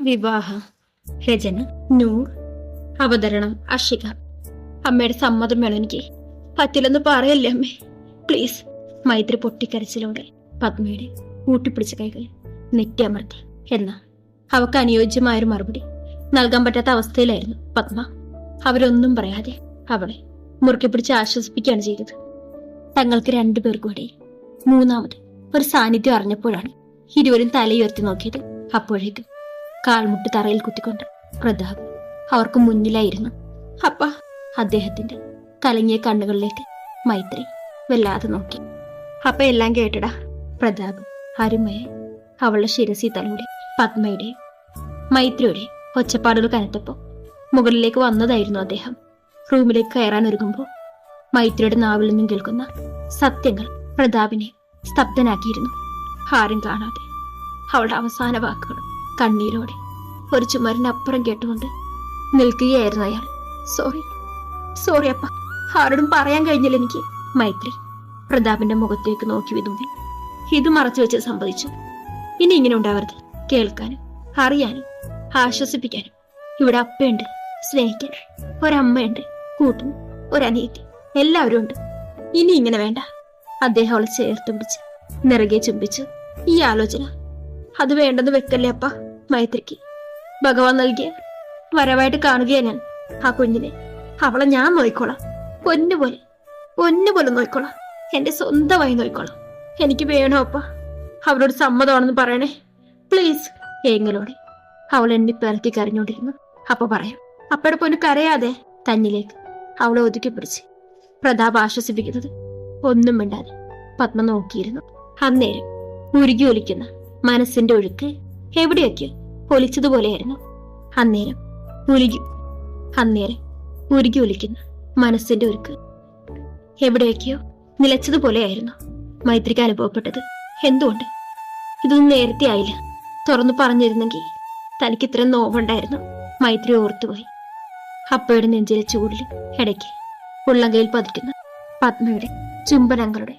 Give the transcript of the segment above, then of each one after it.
വിവാഹം. രചന നൂർ. അവതരണം അഷിക. അമ്മയുടെ സമ്മതം വേണം എനിക്ക്. പറ്റില്ലെന്ന് പറയല്ലേ അമ്മേ. പ്ലീസ് മൈത്രി പൊട്ടിക്കരച്ചിലൂടെ പത്മയുടെ കൂട്ടിപ്പിടിച്ച കൈകൾ നെറ്റിയമർത്തി എന്നാ? അവക്ക് അനുയോജ്യമായൊരു മറുപടി നൽകാൻ പറ്റാത്ത അവസ്ഥയിലായിരുന്നു പത്മ. അവരൊന്നും പറയാതെ അവളെ മുറുക്കി പിടിച്ച് ആശ്വസിപ്പിക്കുകയാണ് ചെയ്തത്. തങ്ങൾക്ക് രണ്ടുപേർക്കും കൂടി മൂന്നാമത് ഒരു സാന്നിധ്യം അറിഞ്ഞപ്പോഴാണ് ഇരുവരും തലയുയർത്തി നോക്കിയത്. അപ്പോഴേക്കും കാൽമുട്ട് തറയിൽ കുത്തിക്കൊണ്ട് പ്രതാപ് അവർക്ക് മുന്നിലായിരുന്നു. അപ്പ അദ്ദേഹത്തിന്റെ കലങ്ങിയ കണ്ണുകളിലേക്ക് മൈത്രി വല്ലാതെ നോക്കി. അപ്പ എല്ലാം കേട്ടടാ. പ്രതാപ് അരുമയെ അവളുടെ ശിരസി തലയുടെ പത്മയുടെ മൈത്രിയുടെ ഒച്ചപ്പാടുകൾ കനത്തപ്പോ മുകളിലേക്ക് വന്നതായിരുന്നു അദ്ദേഹം. റൂമിലേക്ക് കയറാൻ ഒരുങ്ങുമ്പോൾ മൈത്രിയുടെ നാവിൽ നിന്നും കേൾക്കുന്ന സത്യങ്ങൾ പ്രതാപിനെ സ്തബ്ധനാക്കിയിരുന്നു. ആരും കാണാതെ അവളുടെ അവസാന വാക്കുകൾ കണ്ണീരോടെ. ഒരു ചുമരിനപ്പുറം കേട്ടുകൊണ്ട് നിൽക്കുകയായിരുന്നു അയാൾ. സോറി സോറി അപ്പ. ആരോടും പറയാൻ കഴിഞ്ഞില്ല എനിക്ക്. മൈത്രി പ്രതാപിന്റെ മുഖത്തേക്ക് നോക്കി വിതുമ്പി. ഇത് മറച്ചു വെച്ച് സംഭവിച്ചു. ഇനി ഇങ്ങനെ ഉണ്ടാവരുത്. കേൾക്കാനും അറിയാനും ആശ്വസിപ്പിക്കാനും. ഇവിടെ അപ്പയുണ്ട് സ്നേഹിക്കാൻ. ഒരമ്മയുണ്ട് കൂട്ടിന് ഒരനിയത്തി. എല്ലാവരും ഉണ്ട്. ഇനി ഇങ്ങനെ വേണ്ട. അദ്ദേഹം അവളെ ചേർത്ത് പിടിച്ച് നിറകെ ചുംബിച്ച് ഈ ആലോചന. അത് വേണ്ടെന്ന് വെക്കല്ലേ അപ്പ. മൈത്രിക്ക്. ഭഗവാൻ നൽകിയ വരവായിട്ട് കാണുകയാ ഞാൻ ആ കുഞ്ഞിനെ. അവളെ ഞാൻ നോയിക്കോളാം. പൊന്നുപോലെ പൊന്നുപോലെ നോയിക്കോളാം. എന്റെ സ്വന്തമായി നോയിക്കോളാം. എനിക്ക് വേണോ അപ്പ? അവരോട് സമ്മതമാണെന്ന് പറയണേ. പ്ലീസ് ഏങ്ങലോടെ. അവൾ എന്നെ പിറക്കി കരഞ്ഞോണ്ടിരുന്നു. അപ്പ പറയാം അപ്പയുടെ പൊന്നു കരയാതെ തന്നിലേക്ക്. അവളെ ഒതുക്കി പിടിച്ച് പ്രതാപ് ആശ്വസിപ്പിക്കുന്നത് ഒന്നും മിണ്ടാതെ പത്മ നോക്കിയിരുന്നു. അന്നേരം ഉരുകി ഒലിക്കുന്ന മനസ്സിന്റെ ഒഴുക്ക് എവിടെയൊക്കെയോ ഒലിച്ചതുപോലെയായിരുന്നു അന്നേരം ഉരുകി അന്നേരം ഉരുകി ഒലിക്കുന്ന മനസ്സിന്റെ ഒരുക്ക് എവിടെയൊക്കെയോ നിലച്ചതുപോലെയായിരുന്നു മൈത്രിക്ക് അനുഭവപ്പെട്ടത്. എന്തുകൊണ്ട്? ഇതൊന്നും നേരത്തെ ആയില്ല. തുറന്നു പറഞ്ഞിരുന്നെങ്കിൽ തനിക്ക് ഇത്ര നോവുണ്ടായിരുന്നു. മൈത്രി ഓർത്തുപോയി. അപ്പയുടെ നെഞ്ചിലെ ചൂടിൽ ഇടയ്ക്ക് ഉള്ളങ്കയിൽ പതിക്കുന്ന പത്മയുടെ ചുംബനങ്ങളുടെ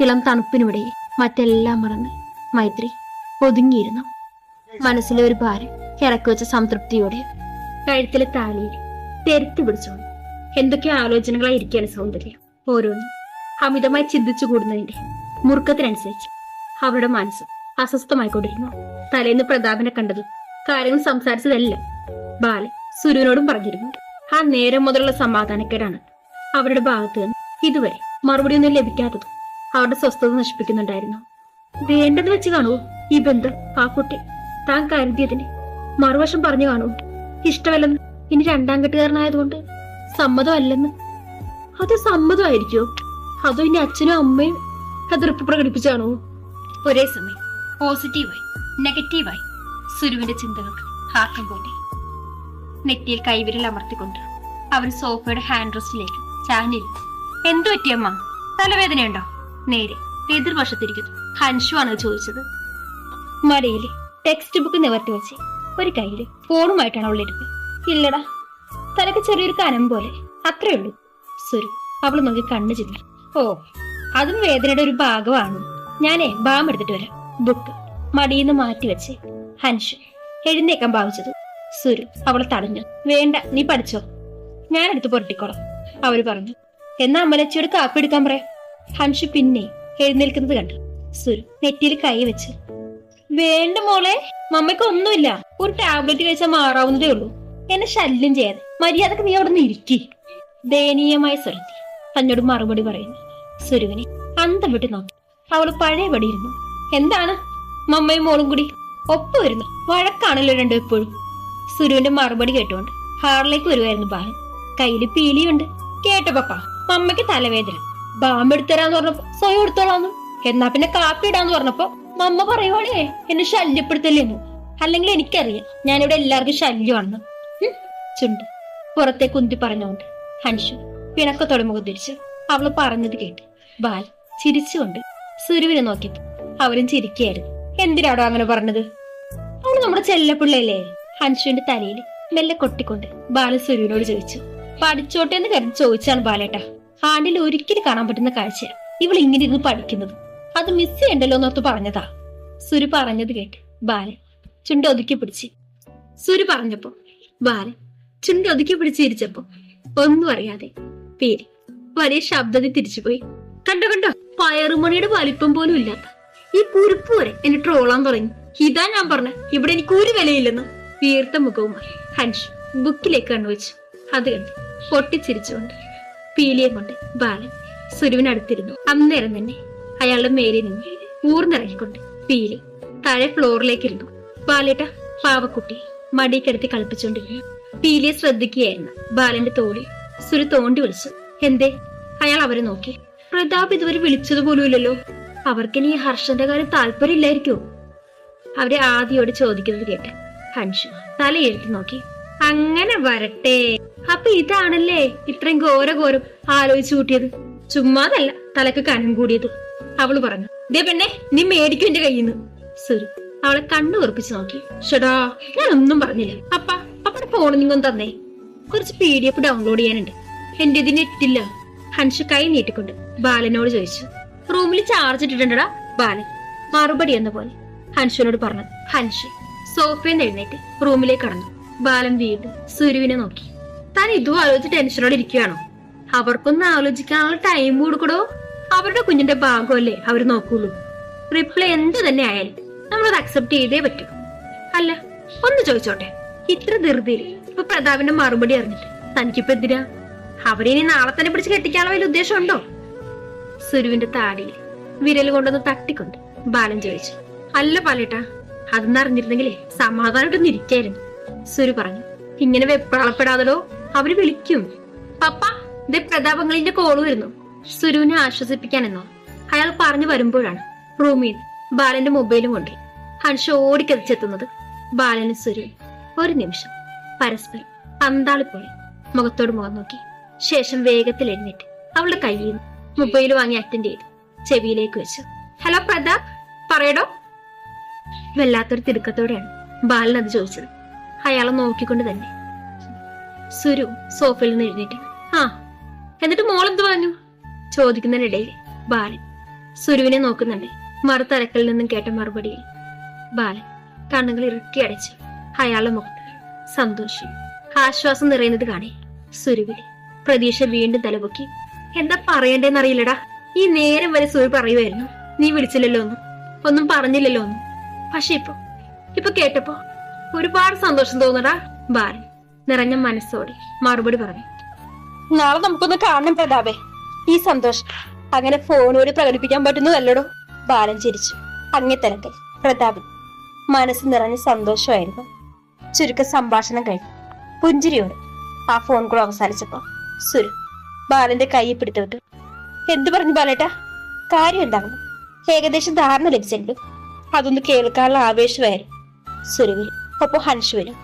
ഇളം തണുപ്പിനുമിടയിൽ മറ്റെല്ലാം മറന്ന് മൈത്രി ഒതുങ്ങിയിരുന്നു. മനസ്സിലെ ഒരു ഭാരം ഇറക്കി വെച്ച സംതൃപ്തിയോടെ കഴുത്തിലെ താലിയിൽ തെരുത്തി പിടിച്ചോണ്ട് എന്തൊക്കെ ആലോചനകളായിരിക്കാണ് സൗന്ദര്യം. ഓരോന്നും അമിതമായി ചിന്തിച്ചു കൂടുന്നതിന്റെ മുറുക്കത്തിനനുസരിച്ച് അവരുടെ മനസ്സ് അസ്വസ്ഥമായിക്കൊണ്ടിരുന്നു. തലേന്ന് പ്രതാപനെ കണ്ടത് കാര്യങ്ങൾ സംസാരിച്ചതെല്ലാം ബാലൻ സുരുവിനോടും പറഞ്ഞിരുന്നു. ആ നേരം മുതലുള്ള സമാധാനക്കേടാണ് അവരുടെ ഭാഗത്ത് നിന്ന് ഇതുവരെ മറുപടിയൊന്നും ലഭിക്കാത്തതും അവരുടെ സ്വസ്ഥത നശിപ്പിക്കുന്നുണ്ടായിരുന്നു. വേണ്ടെന്ന് വെച്ച് കാണുവോ ഈ ബന്ധം ആ കുട്ടി? താൻ കരുതിയതിന് മറുവശം പറഞ്ഞു കാണൂ. ഇഷ്ടമല്ലെന്ന് ഇനി രണ്ടാം കെട്ടുകാരനായതുകൊണ്ട് സമ്മതമല്ലെന്ന്. അത് സമ്മതമായിരിക്കോ? അതോ ഇനി അച്ഛനും അമ്മയും എതിർപ്പ് പ്രകടിപ്പിച്ചാണോ ഒരേ സമയം പോസിറ്റീവായി നെഗറ്റീവായി സുരുവിന്റെ ചിന്തകൾക്ക് ഹാക്കം കൂട്ടി നെറ്റിയിൽ കൈവിരൽ അമർത്തിക്കൊണ്ട് അവൻ സോഫയുടെ ഹാൻഡ് റെസ്റ്റിലേക്ക് ചാഞ്ഞിരുന്നു. എന്തു പറ്റിയമ്മ തലവേദനയുണ്ടോ? നേരെ എതിർവശത്തിരിക്കുന്നു. ഹൻഷു ആണ് ചോദിച്ചത്. മടിയിൽ ടെക്സ്റ്റ് ബുക്ക് നിവർത്തി വെച്ച് ഒരു കയ്യിൽ ഫോണുമായിട്ടാണ് അവൾ ഇരുന്നത് ഇല്ലടാ തലക്ക് ചെറിയൊരു കനം പോലെ അത്രേ ഉള്ളൂ. സുരു അവൾ നോക്കി കണ്ണു ചിന്തി ഓ അതും വേദനയുടെ ഒരു ഭാഗമാണ്. ഞാനേ ബാം എടുത്തിട്ട് വരാം. ബുക്ക് മടിയിന്ന് മാറ്റി വെച്ച് ഹൻഷ് എഴുന്നേക്കാൻ ഭാവിച്ചത്. സുരു അവളെ തടഞ്ഞു. വേണ്ട നീ പഠിച്ചോ. ഞാൻ എടുത്ത് പൊരട്ടിക്കോളാം അവർ പറഞ്ഞു. എന്നാ അമ്മലച്ചിയോട് കാപ്പി എടുക്കാൻ പറയാം. ഹൻഷു പിന്നെ എഴുന്നേൽക്കുന്നത് കണ്ടു. സുരു നെറ്റിയിൽ കൈ വെച്ച് വേണ്ട മോളെ മമ്മയ്ക്ക് ഒന്നുമില്ല. ഒരു ടാബ്ലറ്റ് കഴിച്ചാൽ മാറാവുന്നതേ ഉള്ളൂ. എന്നെ ശല്യം ചെയ്യാതെ. മര്യാദയ്ക്ക് നീ അവിടെ നിന്ന് ഇരിക്കി ദയനീയമായ സ്വരത്തി തന്നോട് മറുപടി പറയുന്നു. സുരുവിനെ അന്തം വിട്ട് നോക്കി. അവൾ പഴയപടി ഇരുന്നു. എന്താണ്? മമ്മയും മോളും കൂടി ഒപ്പം വരുന്നു വഴക്കാണല്ലോ രണ്ടും എപ്പോഴും സുരുവിന്റെ മറുപടി കേട്ടുകൊണ്ട് ഹാറിലേക്ക് വരുവായിരുന്നു ബാലൻ. കയ്യിൽ പീലിയുണ്ട്. കേട്ട പപ്പ മമ്മയ്ക്ക് തലവേദന. ബാമ്പെടുത്തരാന്ന് പറഞ്ഞപ്പോ സ്വയം എടുത്തോളാന്നു എന്നാ പിന്നെ കാപ്പി ഇടാന്ന് പറഞ്ഞപ്പോ മമ്മ പറയുവാണേ എന്നെ ശല്യപ്പെടുത്തല്ലേന്നു. അല്ലെങ്കിൽ എനിക്കറിയാം ഞാനിവിടെ എല്ലാവർക്കും ശല്യമാണെന്ന് ചുണ്ട്. പുറത്തെ കുന്തി പറഞ്ഞുകൊണ്ട് ഹൻഷു പിണക്കത്തോടെ മുഖം തിരിച്ചു അവൾ പറഞ്ഞത് കേട്ട് ബാൽ ചിരിച്ചുകൊണ്ട് സുരുവിനെ നോക്കിയപ്പോ അവരും ചിരിക്കുകയായിരുന്നു. എന്തിനാടോ അങ്ങനെ പറഞ്ഞത്? അവൾ നമ്മുടെ ചെല്ലപ്പിള്ളയല്ലേ ഹൻഷുവിന്റെ തലയിൽ മെല്ലെ കൊട്ടിക്കൊണ്ട് ബാൽ സുരുവിനോട് ചോദിച്ചു. പഠിച്ചോട്ടെ എന്ന് കരുതി ചോദിച്ചാണ് ബാലേട്ട. ആണ്ടിൽ ഒരിക്കലും കാണാൻ പറ്റുന്ന കാഴ്ച ഇവൾ ഇങ്ങനെ ഇരുന്ന് പഠിക്കുന്നത്. അത് മിസ് ചെയ്യണ്ടല്ലോ എന്നോർത്ത് പറഞ്ഞതാ. സുരു പറഞ്ഞത് കേട്ട് ബാലൻ ചുണ്ടൊതുക്കി പിടിച്ച്. സുരു പറഞ്ഞപ്പോ ബാലൻ ചുണ്ടൊതുക്കി പിടിച്ച് ഇരിച്ചപ്പോ ഒന്നും അറിയാതെ പേര് വലിയ ശബ്ദത്തിൽ തിരിച്ചുപോയി കണ്ടോ കണ്ടോ? പയറുമണിയുടെ വലിപ്പം പോലും ഇല്ലാത്ത ഈ കുരുപ്പ് വരെ എന്നെ ട്രോളാൻ തുടങ്ങി. ഇതാ ഞാൻ പറഞ്ഞ ഇവിടെ എനിക്ക് ഒരു വിലയില്ലെന്ന് വീർത്ത മുഖവുമായി ഹൻഷ് ബുക്കിലേക്ക് കണ്ണുവെച്ചു. അത് കണ്ട് പൊട്ടിച്ചിരിച്ചുകൊണ്ട് പീലിയെ കൊണ്ട് ബാലൻ സുരുവിനടുത്തിരുന്നു. അന്നേരം തന്നെ അയാളുടെ മേലിൽ നിന്ന് ഊർന്നിറങ്ങിക്കൊണ്ട് പീലി താഴെ ഫ്ലോറിലേക്ക് ഇരുന്നു ബാലേട്ട പാവക്കുട്ടി മടിക്കെടുത്തി കളിപ്പിച്ചുകൊണ്ടിരുന്നു. പീലിയെ ശ്രദ്ധിക്കുകയായിരുന്നു. ബാലന്റെ തോളിൽ സുരു തോണ്ടി വിളിച്ചു. എന്തേ? അയാൾ അവരെ നോക്കി. പ്രതാപ് ഇതുവരെ വിളിച്ചതുപോലുമില്ലല്ലോ അവർക്ക് അവർക്കിനി ഈ ഹർഷന്റെ കാര്യം താല്പര്യമില്ലായിരിക്കുമോ അവരെ ആദ്യോട് ചോദിക്കുന്നത് കേട്ട് ഹൻഷു തല എഴുത്തി നോക്കി. അങ്ങനെ വരട്ടെ. അപ്പൊ ഇതാണല്ലേ ഇത്രയും ഘോര ഘോരം ആലോചിച്ചു കൂട്ടിയത്? ചുമ്മാതല്ല തലക്ക് കനം കൂടിയത്. അവൾ പറഞ്ഞു ദേ പെണ്ണെ നീ മേടിക്കും എന്റെ കയ്യിൽ നിന്ന് അവളെ കണ്ണു ഉറപ്പിച്ചു നോക്കി. ഷടാ ഒന്നും പറഞ്ഞില്ല. അപ്പ അപ്പടെ ഫോൺ നിങ്ങൊന്ന് തന്നേ. കുറച്ച് പി ഡി എഫ് ഡൗൺലോഡ് ചെയ്യാനുണ്ട്. എന്റെ ഇതിന് ഇട്ടില്ല. ഹൻഷു കൈ നീട്ടിക്കൊണ്ട് ബാലനോട് ചോദിച്ചു. റൂമിൽ ചാർജ് ഇട്ടിട്ടുണ്ടടാ ബാലൻ. മറുപടി എന്ന പോലെ ഹൻഷുവിനോട് പറഞ്ഞു. ഹൻഷു സോഫയിൽ എഴുന്നേറ്റ് റൂമിലേക്ക് കടന്നു. ബാലൻ വീണ്ടും സുരുവിനെ നോക്കി. താൻ ഇതും ആലോചിച്ച് ടെൻഷനോടെ ഇരിക്കുകയാണോ അവർക്കൊന്ന് ആലോചിക്കാനുള്ള ടൈം കൊടുക്കടോ. അവരുടെ കുഞ്ഞിന്റെ ഭാഗമല്ലേ അവർ നോക്കുള്ളൂ. റിപ്ലൈ എന്ത് തന്നെ ആയാലും നമ്മളത് അക്സെപ്റ്റ് ചെയ്തേ പറ്റൂ. അല്ല ഒന്ന് ചോദിച്ചോട്ടെ ഇത്ര ധൃതിയിൽ ഇപ്പൊ പ്രതാപിന്റെ മറുപടി അറിഞ്ഞിട്ട് തനിക്കിപ്പോ എന്തിനാ? അവരെ ഇനി നാളെ തന്നെ പിടിച്ച് കെട്ടിക്കാനുള്ള വലിയ ഉദ്ദേശമുണ്ടോ? സുരുവിന്റെ താടിയിൽ വിരൽ കൊണ്ടൊന്ന് തട്ടിക്കൊണ്ട് ബാലൻ ചോദിച്ചു. അല്ല പാലേട്ടാ അതൊന്നും അറിഞ്ഞിരുന്നെങ്കിലേ സമാധാനമായിട്ടൊന്ന് ഇരിക്കായിരുന്നു. സുരു പറഞ്ഞു ഇങ്ങനെ വെപ്രാളപ്പെടാതടോ അവർ വിളിക്കും. പപ്പ ഇതേ പ്രതാപങ്ങളിന്റെ കോൾ വരുന്നു. സുരുവിനെ ആശ്വസിപ്പിക്കാനെന്നോ അയാൾ പറഞ്ഞു വരുമ്പോഴാണ് റൂമിൽ ബാലന്റെ മൊബൈലും കൊണ്ട് ഹൻഷ ഓടിക്കതിച്ചെത്തുന്നത് ബാലനും സുരു ഒരു നിമിഷം. പരസ്പരം അന്താളിപ്പോയി മുഖത്തോട് മുഖം നോക്കി. ശേഷം വേഗത്തിൽ എഴുന്നേറ്റ് അവളുടെ കയ്യിൽ നിന്ന് മൊബൈൽ വാങ്ങി അറ്റൻഡ് ചെയ്തു. ചെവിയിലേക്ക് വെച്ചു. ഹലോ പ്രതാപ് പറയടോ? വല്ലാത്തൊരു തിടുക്കത്തോടെയാണ് ബാലൻ അത് ചോദിച്ചത്. അയാളെ നോക്കിക്കൊണ്ട് തന്നെ. സുരു സോഫയിൽ നിന്ന് എഴുന്നേറ്റ്. ആ എന്നിട്ട് മോൾ എന്ത് പറഞ്ഞു? ചോദിക്കുന്നതിനിടയിൽ ബാലൻ സുരുവിനെ നോക്കുന്നുണ്ട്. മറുതലക്കൽ നിന്നും കേട്ട മറുപടിയിൽ ബാലൻ കണ്ണുകൾ ഇറുക്കി അടച്ച് അയാളുടെ മുഖത്ത് സന്തോഷം ആശ്വാസം നിറയുന്നത് കാണേ. സുരുവിൽ പ്രതീക്ഷ വീണ്ടും തലപൊക്കി. എന്താ പറയണ്ടേന്നറിയില്ലടാ ഈ നേരം വരെ സുരു പറയുമായിരുന്നു നീ വിളിച്ചില്ലല്ലോ ഒന്നും ഒന്നും പറഞ്ഞില്ലല്ലോ ഒന്നും പക്ഷെ ഇപ്പൊ ഇപ്പൊ കേട്ടപ്പോ ഒരുപാട് സന്തോഷം തോന്നടാ ബാലൻ. നിറഞ്ഞ മനസ്സോടെ മറുപടി പറഞ്ഞു. നാളെ നമുക്കൊന്ന് കാണണം പ്രതാപേ. ഈ സന്തോഷം. അങ്ങനെ ഫോണിലൂടെ പ്രകടിപ്പിക്കാൻ പറ്റുന്നതല്ലടോ ബാലൻ ചിരിച്ചു. അങ്ങത്തലക്കൽ പ്രതാപൻ. മനസ്സ് നിറഞ്ഞ സന്തോഷമായിരുന്നു. ചുരുക്ക സംഭാഷണം കഴിഞ്ഞു. പുഞ്ചിരിയോട്. ആ ഫോൺ കോൾ അവസാനിച്ചപ്പോ സുരു ബാലന്റെ കൈ പിടിത്തോട്ട്. എന്തു പറഞ്ഞു ബാലേട്ടാ? കാര്യം എന്താണ്? ഏകദേശം ധാരണ ലഭിച്ചിട്ടുണ്ട്. അതൊന്ന് കേൾക്കാനുള്ള ആവേശമായിരുന്നു. സുരുവിൽ ഒപ്പം ഹൻഷുവിലും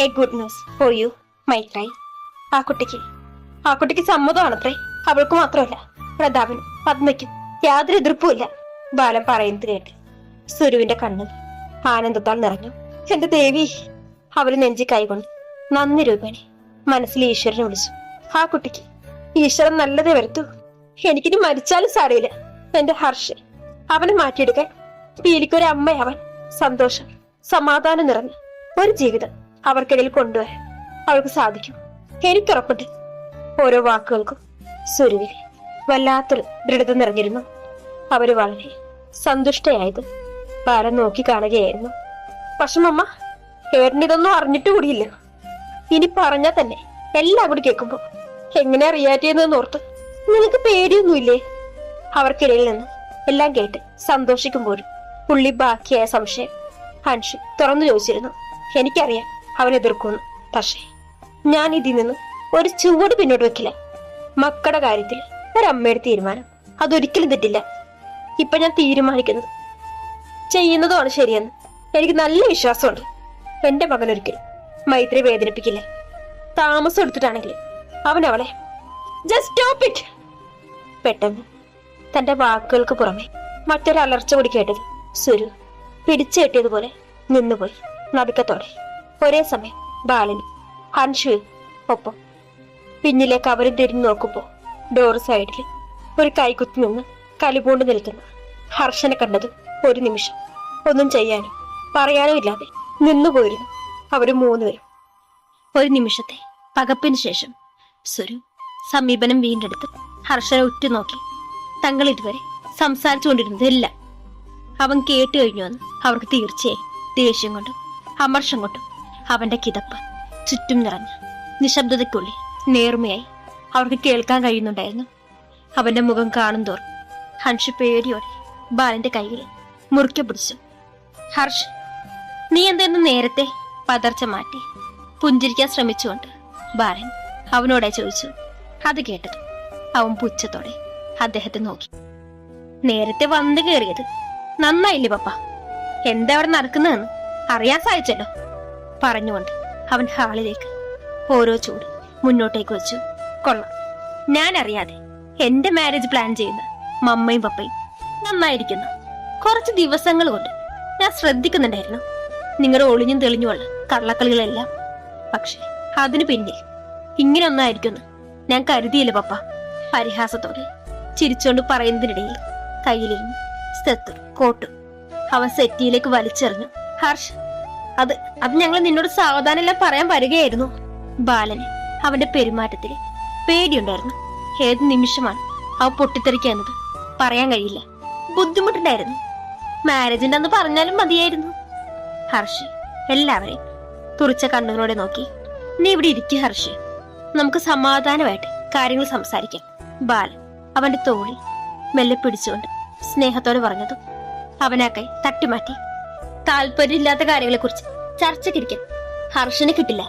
a good news for you my cry ആ കുട്ടിക്ക്. ആ കുട്ടിക്ക് സമ്മതമാണത്രേ. അവൾക്ക് മാത്രമല്ല പ്രതാപനും പത്മയ്ക്കും യാതൊരു എതിർപ്പുമില്ല. ബാലൻ പറയുന്നത് കേട്ട് സുരുവിന്റെ കണ്ണ് ആനന്ദത്താൽ നിറഞ്ഞു. എന്റെ ദേവി അവർ നെഞ്ചി കൈകൊണ്ട് നന്ദി രൂപേണി മനസ്സിൽ ഈശ്വരനെ വിളിച്ചു. ആ കുട്ടിക്ക് ഈശ്വരൻ നല്ലതേ വരുത്തൂ. എനിക്കിനി മരിച്ചാലും സാരയില്ല എന്റെ ഹർഷ് അവനെ മാറ്റിയെടുക്കാൻ പീലിക്കൊരു അമ്മയവൻ സന്തോഷം സമാധാനം നിറഞ്ഞ ഒരു ജീവിതം അവർക്കിടയിൽ കൊണ്ടുവരാൻ അവൾക്ക് സാധിക്കും. എനിക്കുറപ്പുണ്ട് ഓരോ വാക്കുകൾക്കും. സുരുവിൽ വല്ലാത്തൊരു ദൃഢത നിറഞ്ഞിരുന്നു. അവർ വളരെ സന്തുഷ്ടയായത് ബാലൻ നോക്കി കാണുകയായിരുന്നു. പക്ഷെ അമ്മ ഏട്ടൻ ഇതൊന്നും അറിഞ്ഞിട്ട് കൂടിയില്ല. ഇനി പറഞ്ഞാൽ തന്നെ എല്ലാം കൂടി കേൾക്കുമ്പോ എങ്ങനെ റിയാക്ട് ചെയ്യുന്നതെന്ന് ഓർത്ത് നിനക്ക് പേടിയൊന്നുമില്ലേ? അവർക്കിടയിൽ നിന്ന് എല്ലാം കേട്ട് സന്തോഷിക്കുമ്പോഴും പുള്ളി ബാക്കിയായ സംശയം ഹൻഷി തുറന്നു ചോദിച്ചിരുന്നു. എനിക്കറിയാം അവൻ എതിർക്കുന്നു. പക്ഷേ ഞാൻ ഇതിൽ നിന്ന് ഒരു ചുവട് പിന്നോട്ട് വെക്കില്ല. മക്കളുടെ കാര്യത്തിൽ ഒരമ്മയുടെ തീരുമാനം. അതൊരിക്കലും തെറ്റില്ല. ഇപ്പൊ ഞാൻ തീരുമാനിക്കുന്നത്. ചെയ്യുന്നതുമാണ് ശരിയെന്ന് എനിക്ക് നല്ല വിശ്വാസമുണ്ട്. എന്റെ മകൻ ഒരിക്കലും മൈത്രി വേദനിപ്പിക്കില്ല. താമസം എടുത്തിട്ടാണെങ്കിൽ അവൻ അവളെ ജസ്റ്റ് സ്റ്റോപ്പ് ഇറ്റ് പെട്ടെന്ന് തന്റെ വാക്കുകൾക്ക് പുറമെ മറ്റൊരു അലർച്ച കൂടി കേട്ടത് സുരു പിടിച്ചു കെട്ടിയതുപോലെ നിന്നുപോയി. നടുക്കത്തോടെ. ഒരേ സമയം ബാലനും ഹൻഷുവും ഒപ്പം പിന്നിലേക്ക് അവരും തിരിഞ്ഞു നോക്കുമ്പോ ഡോർ സൈഡിൽ ഒരു കൈകുത്തി നിന്ന് കലിപൂണ്ട് നിൽക്കുന്ന. ഹർഷനെ കണ്ടത് ഒരു നിമിഷം. ഒന്നും ചെയ്യാനോ പറയാനോ ഇല്ലാതെ നിന്നുപോയിരുന്നു അവർ മൂന്നുപേരും. ഒരു നിമിഷത്തെ പകപ്പിന് ശേഷം സുരു സമീപനം വീണ്ടെടുത്ത് ഹർഷനെ ഉറ്റുനോക്കി. തങ്ങൾ ഇതുവരെ സംസാരിച്ചുകൊണ്ടിരുന്നതെല്ലാം അവൻ കേട്ടു കഴിഞ്ഞുവെന്ന് അവർക്ക് തീർച്ചയായും ദേഷ്യം കൊണ്ടും അമർഷം കൊണ്ടും അവന്റെ കിതപ്പ് ചുറ്റും നിറഞ്ഞ. നിശബ്ദതയ്ക്കുള്ളിൽ നേർമയായി. അവർക്ക് കേൾക്കാൻ കഴിയുന്നുണ്ടായിരുന്നു. അവന്റെ മുഖം കാണും തോറും ഹൻഷ് പേടിയോടെ ബാലന്റെ കയ്യിൽ മുറിക്കെ പിടിച്ചു. ഹർഷ് നീ എന്തെന്ന് നേരത്തെ പതർച്ച മാറ്റി പുഞ്ചിരിക്കാൻ ശ്രമിച്ചുകൊണ്ട് ബാലൻ അവനോടെ ചോദിച്ചു. അത് കേട്ടത് അവൻ പുച്ഛത്തോടെ അദ്ദേഹത്തെ നോക്കി. നേരത്തെ വന്നു കയറിയത് നന്നായില്ലേ പപ്പ? എന്താ അവിടെ നടക്കുന്നതെന്ന് അറിയാൻ സാധിച്ചല്ലോ. പറഞ്ഞുകൊണ്ട് അവൻ ഹാളിലേക്ക് ഓരോ ചൂട് മുന്നോട്ടേക്ക് വെച്ചു. കൊള്ളാം. ഞാൻ അറിയാതെ എന്റെ മാരേജ് പ്ലാൻ ചെയ്യുന്ന മമ്മയും പപ്പയും നന്നായിരിക്കുന്നു. കുറച്ച് ദിവസങ്ങൾ കൊണ്ട് ഞാൻ ശ്രദ്ധിക്കുന്നുണ്ടായിരുന്നു. നിങ്ങളുടെ ഒളിഞ്ഞും തെളിഞ്ഞുമുള്ള കള്ളക്കളികളെല്ലാം. പക്ഷെ അതിനു പിന്നിൽ ഇങ്ങനെ ഒന്നായിരിക്കുമെന്ന് ഞാൻ കരുതിയില്ല പപ്പ. പരിഹാസത്തോടെ ചിരിച്ചുകൊണ്ട് പറയുന്നതിനിടയിൽ കയ്യിലിരുന്നു സെത്തും കോട്ടും അവൻ സെറ്റിയിലേക്ക് വലിച്ചെറിഞ്ഞു. ഹർഷ് അത് അത് ഞങ്ങൾ നിന്നോട് സാവധാനെല്ലാം പറയാൻ വരികയായിരുന്നു. ബാലന് അവന്റെ പെരുമാറ്റത്തിൽ പേടിയുണ്ടായിരുന്നു. ഏത് നിമിഷമാണ് അവ പൊട്ടിത്തെറിക്കുന്നത്? പറയാൻ കഴിയില്ല. ബുദ്ധിമുട്ടുണ്ടായിരുന്നു. മാരേജിന്റെ അന്ന് പറഞ്ഞാലും മതിയായിരുന്നു. ഹർഷി എല്ലാവരെയും തുറച്ച കണ്ണുകളോടെ നോക്കി. നീ ഇവിടെ ഇരിക്കുക ഹർഷി. നമുക്ക് സമാധാനമായിട്ട് കാര്യങ്ങൾ സംസാരിക്കാം. ബാലൻ അവന്റെ തോളിൽ മെല്ലെ പിടിച്ചുകൊണ്ട് സ്നേഹത്തോടെ പറഞ്ഞതും അവനാ കൈ തട്ടിമാറ്റി. താല്പര്യമില്ലാത്ത കാര്യങ്ങളെക്കുറിച്ച് ചർച്ചയ്ക്കിരിക്കാൻ ഹർഷന് കിട്ടില്ല.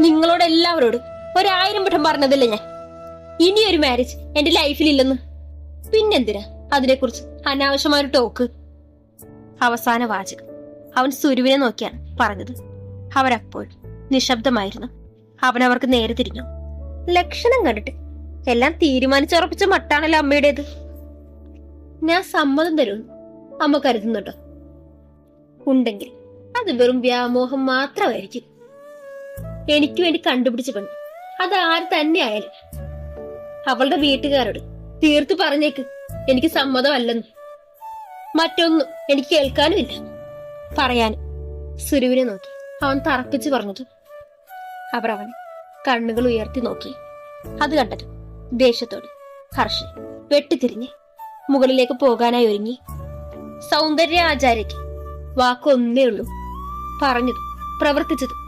നിങ്ങളോട് എല്ലാവരോടും ഒരായിരം വട്ടം പറഞ്ഞതല്ലേ ഞാൻ? ഇനി ഒരു മാരേജ് എന്റെ ലൈഫിൽ ഇല്ലെന്ന്. പിന്നെന്തിനാ അതിനെക്കുറിച്ച് അനാവശ്യമായൊരു ടോക്ക് അവസാന വാചകം. അവൻ സുരുവിനെ നോക്കിയാണ് പറഞ്ഞത്. അവരപ്പോൾ നിശബ്ദമായിരുന്നു. അവൻ അവർക്ക് നേരെ തിരിഞ്ഞു. ലക്ഷണം കണ്ടിട്ട് എല്ലാം തീരുമാനിച്ചുറപ്പിച്ച മട്ടാണല്ലോ അമ്മയുടേത്? ഞാൻ സമ്മതം തരുമെന്ന് അമ്മ കരുതുന്നുണ്ടോ. ഉണ്ടെങ്കിൽ അത് വെറും വ്യാമോഹം മാത്രമായിരിക്കും. എനിക്ക് വേണ്ടി കണ്ടുപിടിച്ച പെണ്ണ് അത് ആര് തന്നെ ആയാലും അവളുടെ വീട്ടുകാരോട് തീർത്തു പറഞ്ഞേക്ക്. എനിക്ക് സമ്മതമല്ലെന്ന്. മറ്റൊന്നും എനിക്ക് കേൾക്കാനും ഇല്ല. പറയാനും. സുരുവിനെ നോക്കി. അവൻ തറപ്പിച്ച് പറഞ്ഞത്. അവർ അവൻ കണ്ണുകൾ ഉയർത്തി നോക്കി. അത് കണ്ടത് ദേഷ്യത്തോട്. ഹർഷൻ വെട്ടിത്തിരിഞ്ഞ് മുകളിലേക്ക് പോകാനായി ഒരുങ്ങി. സൗന്ദര്യ ആചാര്യയ്ക്ക് വാക്കൊന്നേ ഉള്ളൂ. പറഞ്ഞതും പ്രവർത്തിച്ചതും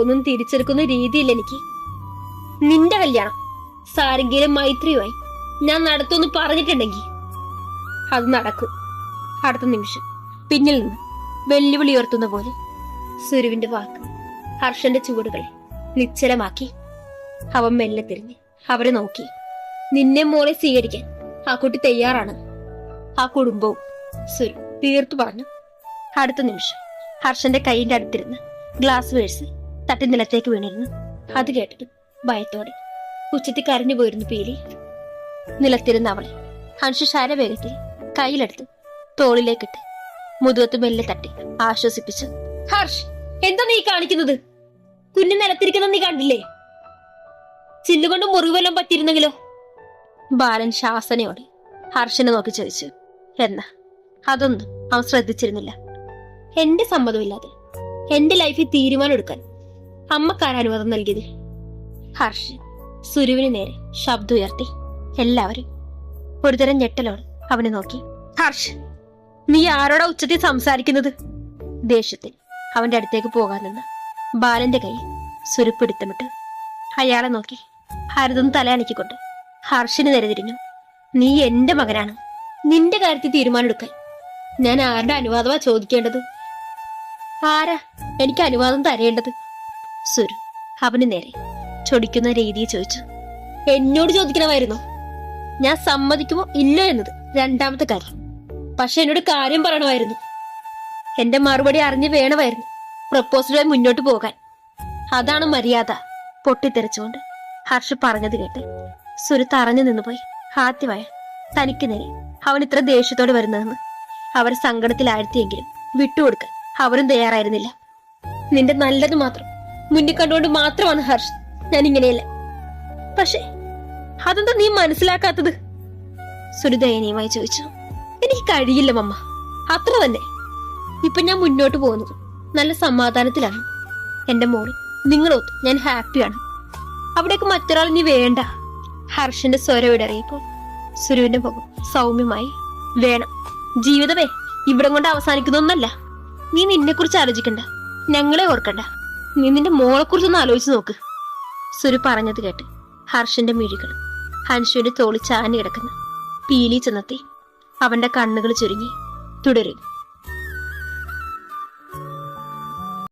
ഒന്നും തിരിച്ചെടുക്കുന്ന രീതിയില്ല എനിക്ക്. നിന്റെ കല്യാണം. സാരെങ്കിലും മൈത്രിയുമായി ഞാൻ നടത്തുമെന്ന് പറഞ്ഞിട്ടുണ്ടെങ്കിൽ അത് നടക്കും. അടുത്ത നിമിഷം പിന്നിൽ നിന്ന് വെല്ലുവിളി ഉയർത്തുന്ന പോലെ സുരുവിന്റെ വാക്ക് ഹർഷന്റെ ചുവടുകളെ നിശ്ചലമാക്കി. അവൻ മെല്ലെ തിരിഞ്ഞ് അവരെ നോക്കി. നിന്നെ മോളെ സ്വീകരിക്കാൻ ആ കുട്ടി തയ്യാറാണ്. ആ കുടുംബവും സുരു തീർത്തു പറഞ്ഞു. അടുത്ത നിമിഷം ഹർഷന്റെ കൈയിന്റെ അടുത്തിരുന്ന് ഗ്ലാസ് വേഴ്സ് തട്ടി നിലത്തേക്ക് വീണിരുന്നു. അത് കേട്ടിട്ട് ഭയത്തോടെ. ഉച്ചത്തിൽ കരഞ്ഞു പോയിരുന്നു പീലി. നിലത്തിരുന്ന അവളെ ഹൻഷു ശരവേഗത്തിൽ കയ്യിലെടുത്ത് തോളിലേക്കിട്ട് മുതുകത്ത് മെല്ലെ തട്ടി ആശ്വസിപ്പിച്ചു. ഹർഷ് എന്താ നീ കാണിക്കുന്നത്? കുഞ്ഞു നിലത്തിരിക്കുന്ന നീ കണ്ടില്ലേ? ചില്ലുകൊണ്ട് മുറിവെല്ലാം പറ്റിയിരുന്നെങ്കിലോ? ബാലൻ ശാസനയോടെ ഹർഷനെ നോക്കി ചോദിച്ചു. എന്നാ അതൊന്നും അവൻ ശ്രദ്ധിച്ചിരുന്നില്ല. എന്റെ സമ്മതമില്ലാതെ എന്റെ ലൈഫിൽ തീരുമാനം എടുക്കാൻ അമ്മക്കാരനുവാദം നൽകിയതിൽ നൽകിയത്. ഹർഷ് സുരുവിന് നേരെ ശബ്ദം ഉയർത്തി എല്ലാവരും ഒരുതരം ഞെട്ടലോട് അവനെ നോക്കി. ഹർഷ് നീ ആരോടാ ഉച്ചത്തിൽ സംസാരിക്കുന്നത്? ദേഷ്യത്തിൽ അവന്റെ അടുത്തേക്ക് പോകാൻ നിന്ന് ബാലന്റെ കൈ സുരുപ്പിടുത്തമിട്ട് അയാളെ നോക്കി ഹരിതം തലയണക്കിക്കൊണ്ട് ഹർഷിന് നേരെ തിരിഞ്ഞു. നീ എന്റെ മകനാണ്. നിന്റെ കാര്യത്തിൽ തീരുമാനമെടുക്കാൻ ഞാൻ ആരുടെ അനുവാദമാ ചോദിക്കേണ്ടത്? ആരാ എനിക്ക് അനുവാദം തരേണ്ടത്? സുരു അവന് നേരെ ചൊടിക്കുന്ന രീതിയിൽ ചോദിച്ചു. എന്നോട് ചോദിക്കണമായിരുന്നോ. ഞാൻ സമ്മതിക്കുമോ ഇല്ലോ എന്നത് രണ്ടാമത്തെ കാര്യം. പക്ഷെ എന്നോട് കാര്യം പറയണമായിരുന്നു. എന്റെ മറുപടി അറിഞ്ഞു വേണമായിരുന്നു പ്രപ്പോസലുമായി മുന്നോട്ട് പോകാൻ. അതാണ് മര്യാദ പൊട്ടിത്തെറിച്ചുകൊണ്ട്. ഹർഷ് പറഞ്ഞത് കേട്ട് സുരു തറഞ്ഞു നിന്നുപോയി. ഹാത്യമായ തനിക്ക് നേരെ അവൻ ഇത്ര ദേഷ്യത്തോടെ വരുന്നതെന്ന് അവർ സങ്കടത്തിലാഴ്ത്തിയെങ്കിലും വിട്ടുകൊടുക്കാൻ അവരും തയ്യാറായിരുന്നില്ല. നിന്റെ നല്ലത് മാത്രം മുന്നിൽ കണ്ടുകൊണ്ട് മാത്രമാണ് ഹർഷ് ഞാൻ ഇങ്ങനെയല്ല പക്ഷേ അതെന്താ നീ മനസ്സിലാക്കാത്തത്? സുരു ദയനീയമായി ചോദിച്ചു. എനിക്ക് കഴിയില്ല മമ്മ. അത്ര തന്നെ. ഇപ്പൊ ഞാൻ മുന്നോട്ട് പോകുന്നത് നല്ല സമാധാനത്തിലാണ്. എന്റെ മോൾ നിങ്ങളൊത്ത് ഞാൻ ഹാപ്പിയാണ്. അവിടേക്ക് മറ്റൊരാൾ നീ വേണ്ട. ഹർഷന്റെ സ്വരം ഇടറിയപ്പോൾ സുരുവിന്റെ മുഖം സൗമ്യമായി. വേണം. ജീവിതമേ ഇവിടം കൊണ്ട് അവസാനിക്കുന്നൊന്നല്ല. നീ നിന്നെ കുറിച്ച് ആലോചിക്കണ്ട. ഞങ്ങളെ ഓർക്കണ്ട. നീ നിന്റെ മോളെ കുറിച്ചൊന്ന് ആലോചിച്ച് നോക്ക്. സുരു പറഞ്ഞത് കേട്ട് ഹർഷന്റെ മിഴികൾ ഹൻഷുവിന്റെ തോളി കിടക്കുന്ന പീലി ചെന്നെത്തി. അവന്റെ കണ്ണുകൾ ചുരുങ്ങി. തുടരും